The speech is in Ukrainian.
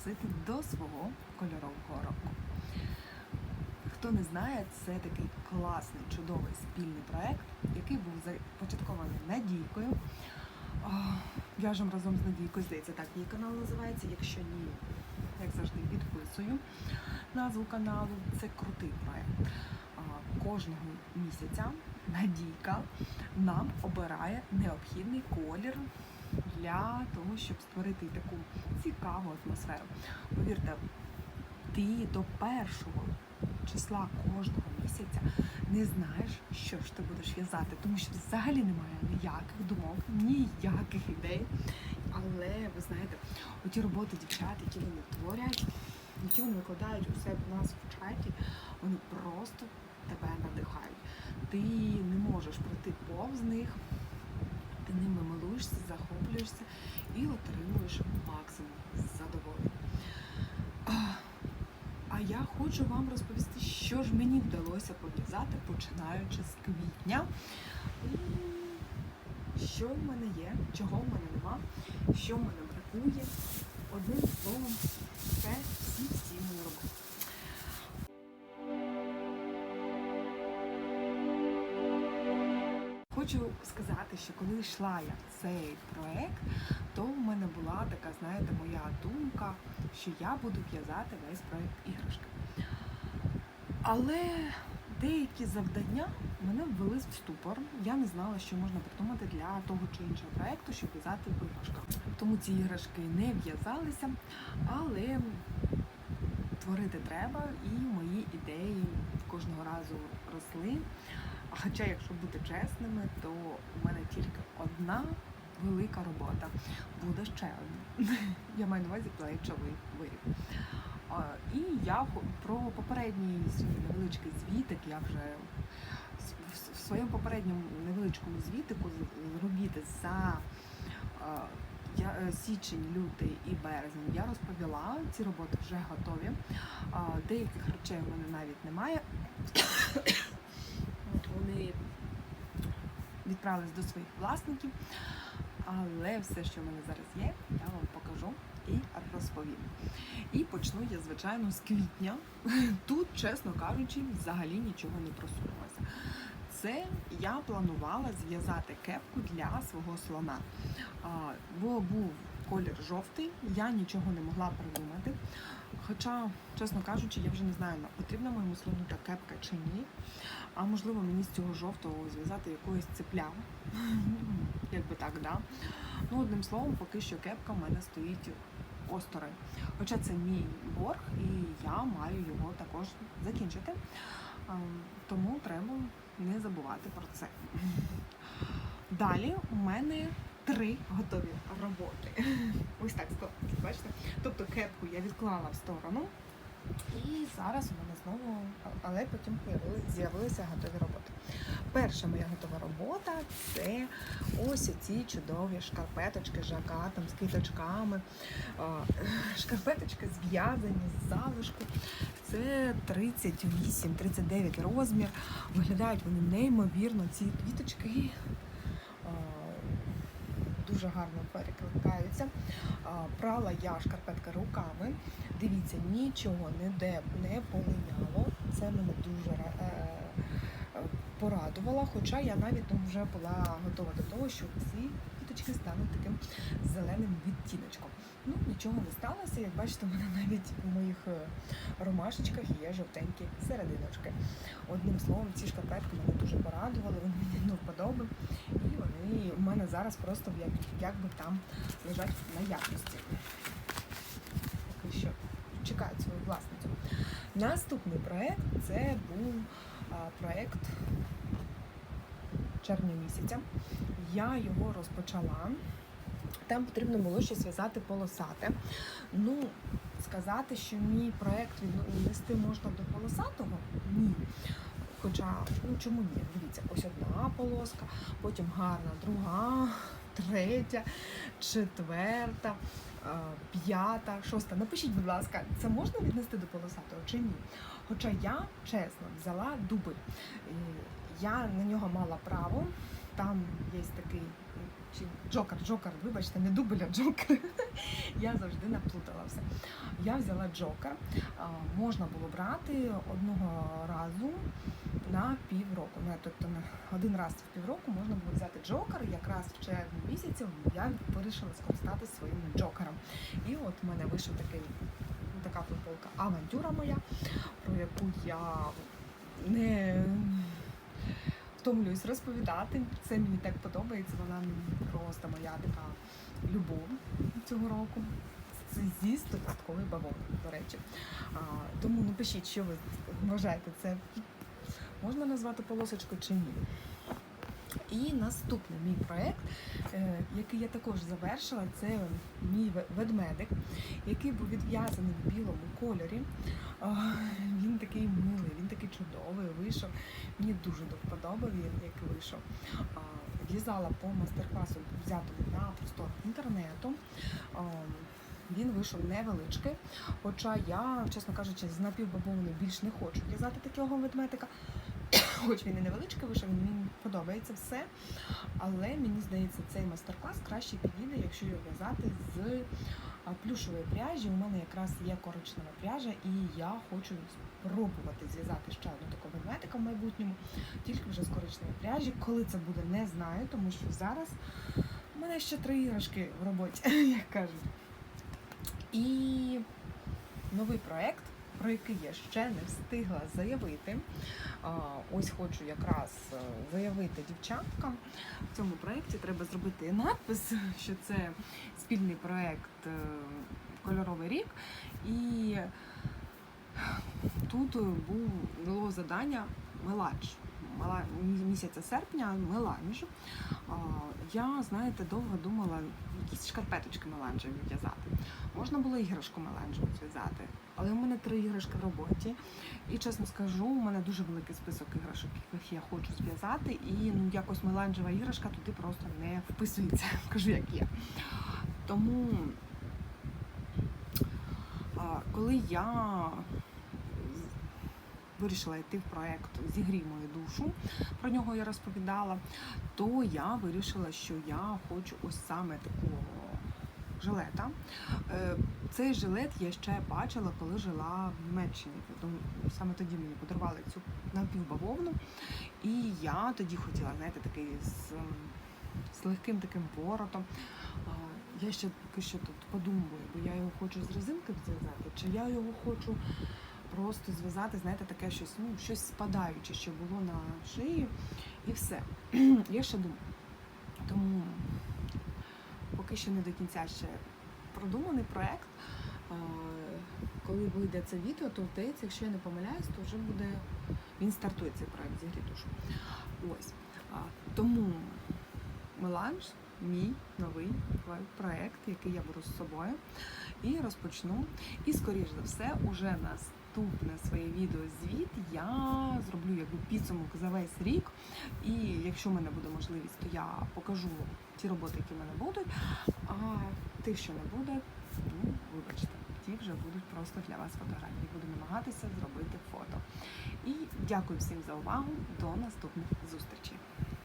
запросити до свого кольорового року. Хто не знає, це такий класний, чудовий спільний проект, який був започаткований Надійкою. А, В'яжем разом з Надійкою, здається, так її канал називається. Якщо ні, як завжди, підписую назву каналу. Це крутий проект. Кожного місяця Надійка нам обирає необхідний колір для того, щоб створити таку цікаву атмосферу. Повірте, ти до першого числа кожного місяця не знаєш, що ж ти будеш в'язати, тому що взагалі немає ніяких думок, ніяких ідей. Але ви знаєте, оті роботи дівчат, які вони творять, які вони викладають у себе у нас в чаті, вони просто тебе надихають. Ти не можеш пройти повз них, захоплюєшся і отримуєш максимум задоволення. А, я хочу вам розповісти, що ж мені вдалося пов'язати, починаючи з квітня. Що в мене є, чого в мене нема, що в мене бракує. Одним словом, це всі мої роботи. Хочу сказати, що коли йшла я в цей проект, то в мене була така, знаєте, моя думка, що я буду в'язати весь проект іграшки. Але деякі завдання мене ввели в ступор. Я не знала, що можна придумати для того чи іншого проекту, щоб в'язати в іграшках. Тому ці іграшки не в'язалися, але творити треба, і мої ідеї кожного разу росли. Хоча, якщо бути чесними, то у мене тільки одна велика робота. Буде ще одна. Я маю на увазі плечовий виріб. І я про попередній невеличкий звітик, я вже в- своєму попередньому невеличкому звітику з- робіти за е, січень, лютий і березень я розповіла. Ці роботи вже готові. Деяких речей у мене навіть немає. Вони відправились до своїх власників, але все, що в мене зараз є, я вам покажу і розповім. І почну я, звичайно, з квітня. Тут, чесно кажучи, взагалі нічого не просунулося. Це я планувала зв'язати кепку для свого слона. Бо був колір жовтий, я нічого не могла придумати. Хоча, чесно кажучи, я вже не знаю, потрібна моєму слону та кепка чи ні. А можливо, мені з цього жовтого зв'язати якоїсь цепляву. Якби так, да. Ну, одним словом, поки що кепка в мене стоїть осторонь. Хоча це мій борг, і я маю його також закінчити. Тому треба не забувати про це. Далі у мене три готові роботи. Ось так склалося, бачите? Тобто кепку я відклала в сторону. І зараз у мене знову, але потім з'явилися готові роботи. Перша моя готова робота це ось ці чудові шкарпеточки жакатом, з квіточками. Шкарпеточки зв'язані з залишку. Це 38-39 розмір. Виглядають вони неймовірно. Ці квіточки дуже гарно перекликаються. Прала я шкарпетки руками. Дивіться, нічого ніде не полиняло. Це мене дуже е, е, порадувало. Хоча я навіть вже була готова до того, що ці квіточки стануть таким зеленим відтіночком. Ну, нічого не сталося. Як бачите, у мене навіть в моїх е, ромашечках є жовтенькі серединочки. Одним словом, ці шкарпетки мене дуже порадували, вони мені до вподоби. І вони у мене зараз просто як, якби там лежать в наявності. Поки що чекають свою власницю. Наступний проект це був проект червня місяця. Я його розпочала. Там потрібно було ще зв'язати полосате. Ну, сказати, що мій проект віднести можна до полосатого? Ні. Хоча, ну чому ні? Дивіться, ось одна полоска, потім гарна, друга, третя, четверта, е, п'ята, шоста. Напишіть, будь ласка, це можна віднести до полосатого чи ні? Хоча я чесно взяла дубль. Я на нього мала право, Там є такий чи джокер, джокер, вибачте, не дубль, джокер. Я завжди наплутала все. Я взяла джокер. Можна було брати одного разу на півроку. Ну, тобто на один раз в півроку можна було взяти джокер. Якраз в червні місяці я вирішила скористатися своїм джокером. І от у мене вийшов такий така футболка авантюра моя, про яку я не втомлююсь розповідати. Це мені так подобається. Вона просто моя така любов цього року. Це зі 100% до речі. А, тому напишіть, що ви вважаєте, це можна назвати полосочкою чи ні. І наступний мій проєкт, який я також завершила, це мій ведмедик, який був відв'язаний в білому кольорі. Він такий милий, він такий чудовий вийшов. Мені дуже до вподоби він, як вийшов. В'язала по майстер-класу, взятому на просторах інтернету. Він вийшов невеличкий, хоча я, чесно кажучи, з напівбабовни більш не хочу в'язати такого ведмедика. Хоч він і невеличкий вийшов, мені подобається все. Але мені здається, цей майстер-клас краще підійде, якщо його в'язати з плюшової пряжі. У мене якраз є коричнева пряжа, і я хочу спробувати зв'язати ще одну таку ведмедика в майбутньому, тільки вже з коричневої пряжі. Коли це буде, не знаю, тому що зараз у мене ще три іграшки в роботі, як кажуть. І новий проект, про який я ще не встигла заявити. Ось хочу якраз е, заявити дівчаткам. В цьому проєкті треба зробити надпис, що це спільний проєкт е, Кольоровий рік. І тут було завдання меланж. Мела- Місяця серпня меланж. Я, знаєте, довго думала якісь шкарпеточки меланжеві в'язати. Можна було іграшку меланжеву зв'язати, але у мене три іграшки в роботі. І чесно скажу, у мене дуже великий список іграшок, яких я хочу зв'язати, і ну якось меланжева іграшка туди просто не вписується. Кажу, як є. Тому, коли я вирішила йти в проект Зігрій мою душу, про нього я розповідала, то я вирішила, що я хочу ось саме такого жилета. Е, Цей жилет я ще бачила, коли жила в Німеччині. Саме тоді мені подарували цю напівбавовну. І я тоді хотіла, знаєте, такий з, з легким таким воротом. Я ще поки що тут подумаю, бо я його хочу з резинки зв'язати, чи я його хочу просто зв'язати, знаєте, таке щось, ну, щось спадаюче, що було на шиї, і все. я ще думаю. Тому поки що не до кінця ще продуманий проект. Е, Коли вийде це відео, то здається, якщо я не помиляюсь, то вже буде він стартує цей проект зігрі душу. Ось. Тому меланж мій новий проект, який я беру з собою, і розпочну. І, скоріш за все, уже наступне своє відео звіт я зроблю якби підсумок за весь рік. І якщо в мене буде можливість, то я покажу ті роботи, які в мене будуть. А тих, що не буде, ну вибачте, ті вже будуть просто для вас фотографії. Буду намагатися зробити фото. І дякую всім за увагу. До наступних зустрічей.